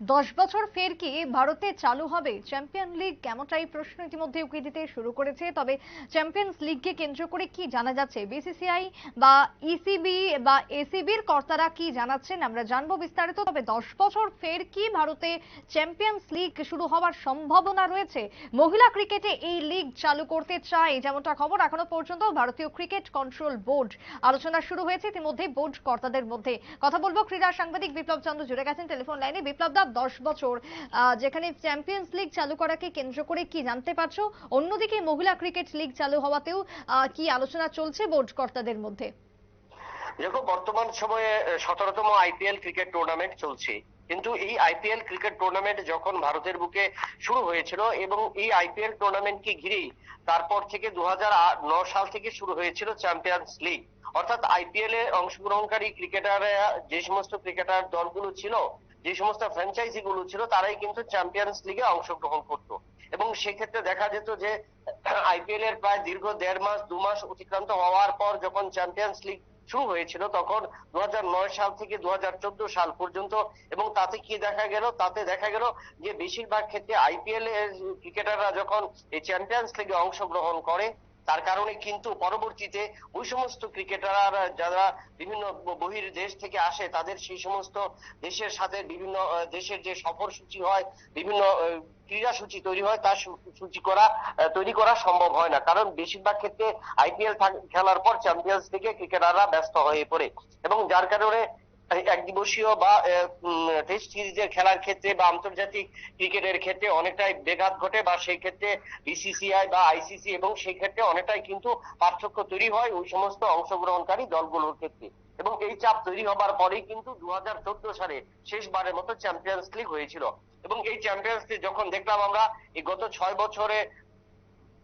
দশ বছর ফের কি ভারতে চালু হবে? চ্যাম্পিয়ন লিগ কেমনটাই প্রশ্ন ইতিমধ্যে উকি দিতে শুরু করেছে। তবে চ্যাম্পিয়ন্স লিগকে কেন্দ্র করে কি জানা যাচ্ছে? বিসিসিআই বা ইসিবি বা এসিবির কর্তারা কি জানাচ্ছেন? আমরা জানব বিস্তারিত। তবে দশ বছর ফের কি ভারতে চ্যাম্পিয়ন্স লিগ শুরু হওয়ার সম্ভাবনা রয়েছে? মহিলা ক্রিকেটে এই লিগ চালু করতে চায় যেমনটা খবর এখনও পর্যন্ত ভারতীয় ক্রিকেট কন্ট্রোল বোর্ড আলোচনা শুরু হয়েছে ইতিমধ্যে বোর্ড কর্তাদের মধ্যে। কথা বলব ক্রীড়া সাংবাদিক বিপ্লব চন্দ্র, জুড়ে গেছেন টেলিফোন লাইনে। বিপ্লব দা দশ বছর। যেখানে চ্যাম্পিয়ন্স লিগ চালু করাকে কেন্দ্র করে কি জানতে পারছ? অন্যদিকে মহিলা ক্রিকেট লিগ চালু হওয়াতেও কি আলোচনা চলছে বোর্ড কর্তাদের মধ্যে? দেখো, বর্তমান সময়ে সতেরোতম আইপিএল ক্রিকেট টুর্নামেন্ট চলছে। কিন্তু এই আইপিএল ক্রিকেট টুর্নামেন্ট যখন ভারতের বুকে শুরু হয়েছিল এবং এই আইপিএল টুর্নামেন্টকে ঘিরেই তারপর থেকে দু সাল থেকে শুরু হয়েছিল চ্যাম্পিয়ন্স লিগ অর্থাৎ আইপিএল এ অংশগ্রহণকারী ক্রিকেটার যে সমস্ত ক্রিকেটার দলগুলো ছিল যে সমস্ত ফ্র্যাঞ্চাইজি গুলো ছিল, তারাই কিন্তু চ্যাম্পিয়ন্স লিগে অংশগ্রহণ করতো। এবং সেক্ষেত্রে দেখা যেত যে আইপিএল এর প্রায় দীর্ঘ দেড় মাস, দু মাস অতিক্রান্ত হওয়ার পর যখন চ্যাম্পিয়ন্স লিগ শুরু হয়েছিল, তখন দু হাজার নয় সাল থেকে দু হাজার চোদ্দ সাল পর্যন্ত, এবং তাতে কি দেখা গেল? তাতে দেখা গেল যে বেশিরভাগ ক্ষেত্রে আইপিএল এর ক্রিকেটাররা যখন এই চ্যাম্পিয়ন্স লিগে অংশগ্রহণ করে তার কারণে কিন্তু পরবর্তীতে ওই সমস্ত ক্রিকেটাররা, যারা বিভিন্ন বহির দেশ থেকে আসে, তাদের সেই সমস্ত দেশের সাথে বিভিন্ন দেশের যে সফর সূচি হয়, বিভিন্ন ক্রীড়া সূচি তৈরি হয় তার সূচি করা তৈরি করা সম্ভব হয় না। কারণ বেশিরভাগ ক্ষেত্রে আইপিএল খেলার পর চ্যাম্পিয়ন্স লিগে ক্রিকেটাররা ব্যস্ত হয়ে পড়ে। এবং যার কারণে এক দিবসীয় বা টেস্ট সিরিজের খেলার ক্ষেত্রে বা আন্তর্জাতিক ক্রিকেটের ক্ষেত্রে অনেকটাই ব্যাঘাত ঘটে বা সেই ক্ষেত্রে বিসিসিআই বা আইসিসি এবং সেই ক্ষেত্রে অনেকটাই কিন্তু পার্থক্য তৈরি হয় ওই সমস্ত অংশগ্রহণকারী দলগুলোর ক্ষেত্রে। এবং এই চাপ তৈরি হবার পরেই কিন্তু দু হাজার চোদ্দ সালে শেষবারের মতো চ্যাম্পিয়ন্স লিগ হয়েছিল। এবং এই চ্যাম্পিয়ন্স লিগ যখন দেখলাম আমরা, এই গত ছয় বছরে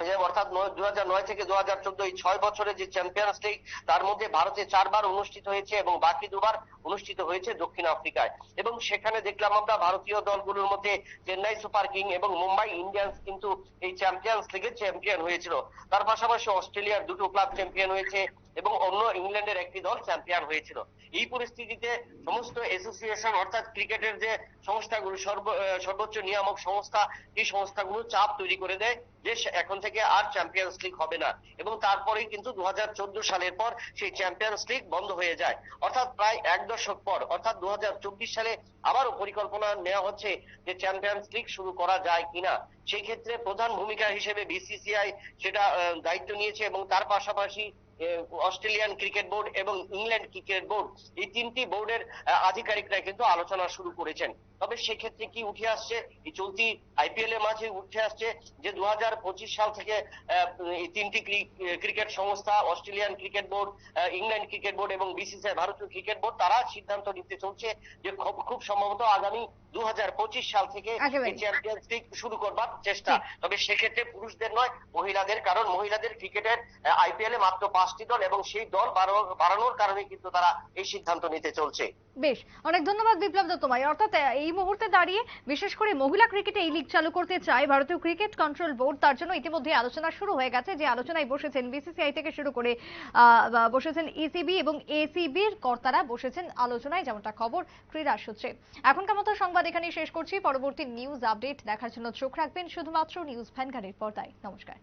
অর্থাৎ দু থেকে দু হাজার চোদ্দ এই ছয় বছরে যে চ্যাম্পিয়ন্স লিগ তার মধ্যে ভারতে চারবার অনুষ্ঠিত হয়েছে এবং বাকি দুবার অনুষ্ঠিত হয়েছে দক্ষিণ আফ্রিকায়। এবং সেখানে দেখলাম আমরা ভারতীয় দলগুলোর মধ্যে চেন্নাই সুপার কিং এবং মুম্বাই ইন্ডিয়ান্স কিন্তু এই চ্যাম্পিয়ন্স লিগের চ্যাম্পিয়ন হয়েছিল। তার পাশাপাশি অস্ট্রেলিয়ার দুটো ক্লাব চ্যাম্পিয়ন হয়েছে। এবং অন্য ইংল্যান্ডের একটি দল চ্যাম্পিয়ন হয়েছিল। এই পরিস্থিতিতে সমস্ত অ্যাসোসিয়েশন অর্থাৎ ক্রিকেটের যে সংস্থাগুলো, সর্ব সর্বোচ্চ নিয়ামক সংস্থা, এই সংস্থাগুলো চাপ তৈরি করে দেয় যে এখন থেকে আর চ্যাম্পিয়ন্স লিগ হবে না। এবং তারপরেই কিন্তু দুহাজার চোদ্দ সালের পর সেই চ্যাম্পিয়ন্স লিগ বন্ধ হয়ে যায়। অর্থাৎ প্রায় এক দশক পর, অর্থাৎ দু হাজার চব্বিশ সালে আবারও পরিকল্পনা নেওয়া হচ্ছে যে চ্যাম্পিয়ন্স লিগ শুরু করা যায় কিনা। সেই ক্ষেত্রে প্রধান ভূমিকা হিসেবে বিসিসিআই সেটা দায়িত্ব নিয়েছে এবং তার পাশাপাশি অস্ট্রেলিয়ান ক্রিকেট বোর্ড এবং ইংল্যান্ড ক্রিকেট বোর্ড এই তিনটি বোর্ডের আধিকারিকরা কিন্তু আলোচনা শুরু করেছেন। তবে সেক্ষেত্রে কি উঠে আসছে? এই চলতি আইপিএল এর মাঝে উঠে আসছে যে দু হাজার পঁচিশ সাল থেকে এই তিনটি ক্রিকেট সংস্থা, Australian cricket board England cricket board এবং বিসিসিআই ভারতীয় ক্রিকেট বোর্ড, তারা সিদ্ধান্ত নিতে চলছে যে খুব খুব সম্ভবত আগামী দু সাল থেকে এই চ্যাম্পিয়ন্স লিগ শুরু করবার চেষ্টা। তবে সেক্ষেত্রে পুরুষদের নয় মহিলাদের। কারণ মহিলাদের ক্রিকেটের আইপিএল এ মাত্র পাঁচটি দল এবং সেই দল বাড়ানোর কারণে কিন্তু তারা এই সিদ্ধান্ত নিতে চলছে। বেশ অনেক ধন্যবাদ বিপ্লব দত্ত তোমায় অর্থাৎ এই মুহূর্তে দাঁড়িয়ে বিশেষ করে মহিলা ক্রিকেটে এই লিগ চালু করতে চায় ভারতীয় ক্রিকেট কন্ট্রোল বোর্ড তার জন্য ইতিমধ্যে আলোচনা শুরু হয়ে গেছে। যে আলোচনায় বসেছেন বিসিসিআই থেকে শুরু করে বসেছেন ইসিবি এবং এসিবির কর্তারা বসেছেন আলোচনায় যেমনটা খবর ক্রীড়া সূত্রে। এখনকার মতো সংবাদ এখানেই শেষ করছি। পরবর্তী নিউজ আপডেট দেখার জন্য চোখ রাখবেন শুধুমাত্র নিউজ ভ্যানগাড়ির পর্দায়। নমস্কার।